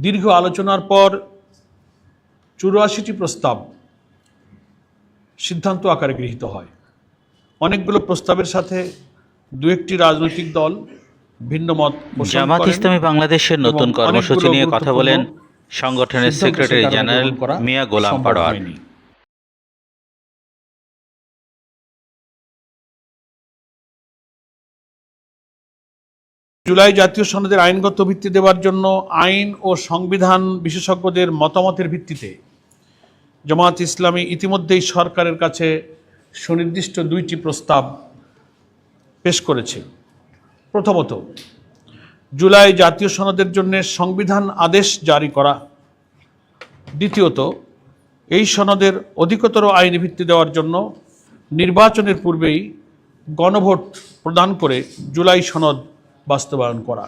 দীর্ঘ আলোচনার পর চুরাশিটি প্রস্তাব সিদ্ধান্ত আকারে গৃহীত হয়। অনেকগুলো প্রস্তাবের সাথে দু একটি রাজনৈতিক দল ভিন্ন মত জামাত ইসলামী বাংলাদেশের নতুন কর্মসূচি নিয়ে কথা বলেন সংগঠনের সেক্রেটারি জেনারেল মিয়া গোলাম সম্ভব জুলাই জাতীয় সনদের আইনগত ভিত্তি দেওয়ার জন্য আইন ও সংবিধান বিশেষজ্ঞদের মতামতের ভিত্তিতে জামাত ইসলামী ইতিমধ্যেই সরকারের কাছে সুনির্দিষ্ট দুইটি প্রস্তাব পেশ করেছে। প্রথমত, জুলাই জাতীয় সনদের জন্য সংবিধান আদেশ জারি করা। দ্বিতীয়ত, এই সনদের অধিকতর আইনি ভিত্তি দেওয়ার জন্য নির্বাচনের পূর্বেই গণভোট প্রদান করে জুলাই সনদ বাস্তবায়ন করা।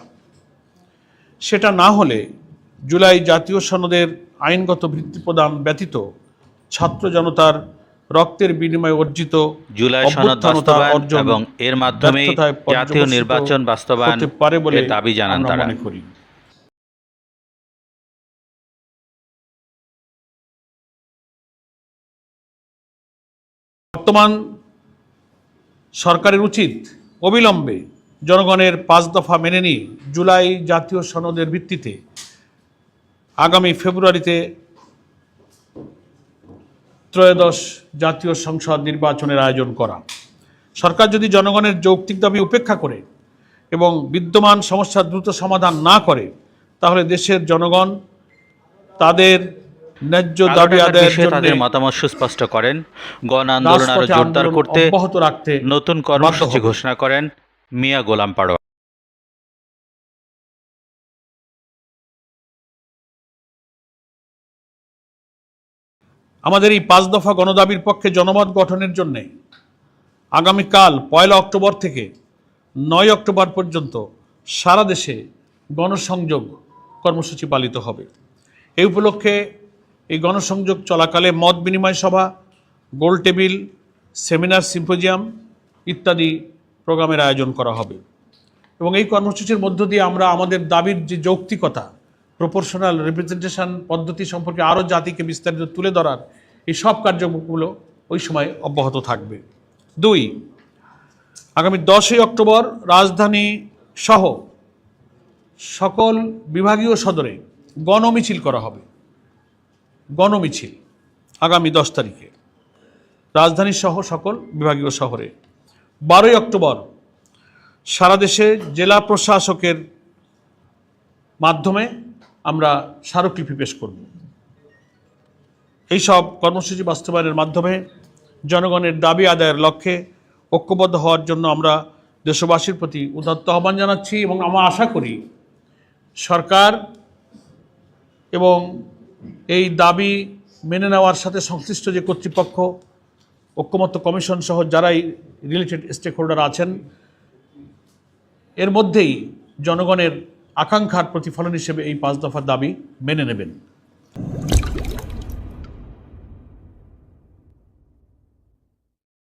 সেটা না হলে জুলাই জাতীয় সনদের আইনগত ভিত্তি প্রদান ব্যতীত ছাত্র জনতার রক্তের বিনিময়ে অর্জিত জুলাই সনদ বাস্তবায়ন এবং এর মাধ্যমে জাতীয় নির্বাচন বাস্তবায়ন পারে বলে দাবি জানান তারা। মনে করি। বর্তমান সরকারের উচিত অবিলম্বে জনগণের পাঁচ দফা মেনে নিয়ে জুলাই জাতীয় সনদের ভিত্তিতে আগামী ফেব্রুয়ারিতে ত্রয়োদশ জাতীয় সংসদ নির্বাচনের আয়োজন করা। সরকার যদি জনগণের যৌক্তিক দাবি উপেক্ষা করে এবং বিদ্যমান সমস্যার দ্রুত সমাধান না করে তাহলে দেশের জনগণ তাদের ন্যায্য দাবি আদায়ের তাদের মতামত সুস্পষ্ট করেন। গণ আন্দোলন আরও জোরদার করতে অব্যাহত রাখতে নতুন কর্মসূচি ঘোষণা করেন। মিয়া গোলাম পাড়োয়া। আমাদের এই পাঁচ দফা গণদাবির পক্ষে জনমত গঠনের জন্য আগামীকাল পয়লা অক্টোবর থেকে নয় অক্টোবর পর্যন্ত সারা দেশে গণসংযোগ কর্মসূচি পালিত হবে। এই উপলক্ষে এই গণসংযোগ চলাকালে মত বিনিময় সভা, গোল টেবিল, সেমিনার, সিম্পোজিয়াম ইত্যাদি প্রোগ্রামের আয়োজন করা হবে। এবং এই কর্মসূচির মধ্য দিয়ে আমরা আমাদের দাবির যে যৌক্তিকতা প্রপোর্শনাল রিপ্রেজেন্টেশন পদ্ধতি সম্পর্কে আরও জাতিকে বিস্তারিত তুলে ধরার এই সব কার্যক্রমগুলো ওই সময় অব্যাহত থাকবে। দুই, আগামী দশই অক্টোবর রাজধানী সহ সকল বিভাগীয় সদরে গণমিছিল করা হবে। গণমিছিল আগামী দশ তারিখে। রাজধানী সহ সকল বিভাগীয় শহরে। বারোই অক্টোবর সারা দেশে জেলা প্রশাসকের মাধ্যমে আমরা স্মারকলিপি পেশ করব। এইসব কর্মসূচি বাস্তবায়নের মাধ্যমে জনগণের দাবি আদায়ের লক্ষ্যে ঐক্যবদ্ধ হওয়ার জন্য আমরা দেশবাসীর প্রতি উদাত্ত আহ্বান জানাচ্ছি এবং আমরা আশা করি সরকার এবং এই দাবি মেনে নেওয়ার সাথে সংশ্লিষ্ট যে কর্তৃপক্ষ ঐক্যমত্য কমিশন সহ যারাই রিলেটেড স্টেক হোল্ডার আছেন, এর মধ্যেই জনগণের আকাঙ্ক্ষার প্রতিফলন হিসেবে এই পাঁচ দফার দাবি মেনে নেবেন।